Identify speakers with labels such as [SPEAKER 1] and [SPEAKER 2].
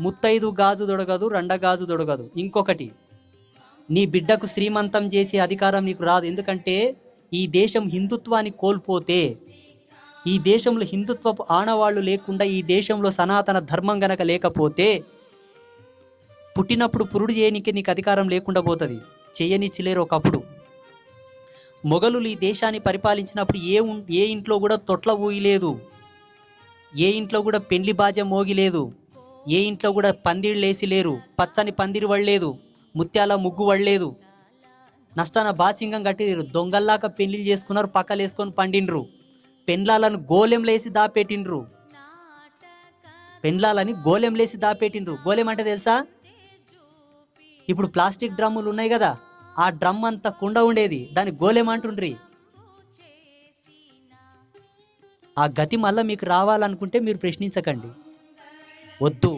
[SPEAKER 1] ముత్తైదు గాజు దొడగదు రెండ గాజు దొడగదు ఇంకొకటి నీ బిడ్డకు శ్రీమంతం చేసే అధికారం నీకు రాదు. ఎందుకంటే ఈ దేశం హిందుత్వాన్ని కోల్పోతే ఈ దేశంలో హిందుత్వపు ఆనవాళ్ళు లేకుండా ఈ దేశంలో సనాతన ధర్మం గనక లేకపోతే పుట్టినప్పుడు పురుడు చేయనికి నీకు అధికారం లేకుండా పోతుంది. చేయనిచ్చిలేరు ఒకప్పుడు. మొఘలులు ఈ దేశాన్ని పరిపాలించినప్పుడు ఏ ఉం- ఏ ఇంట్లో కూడా తొట్ల ఊయలేదు. ఏ ఇంట్లో కూడా పెండ్లి బాజ మోగిలేదు. ఏ ఇంట్లో కూడా పందిళ్ళు వేసి లేరు పచ్చని పందిరి వడలేదు ముత్యాల ముగ్గు వడలేదు. నష్టాన బాసింగం కట్టిరు దొంగల్లాక పెళ్ళి చేసుకున్నారు పక్కలు వేసుకొని పండిండ్రు. పెండ్లాలను గోలెంలేసి దాపెట్టిండ్రు. పెండ్లాలని గోలెంలేసి దాపెట్టిండ్రు. గోలెం అంటే తెలుసా? ఇప్పుడు ప్లాస్టిక్ డ్రమ్ములు ఉన్నాయి కదా ఆ డ్రమ్ అంతా కుండ ఉండేది దాన్ని గోలెం అంటుండ్రి. ఆ గతి మళ్ళీ మీకు రావాలనుకుంటే మీరు ప్రశ్నించకండి. వద్దు.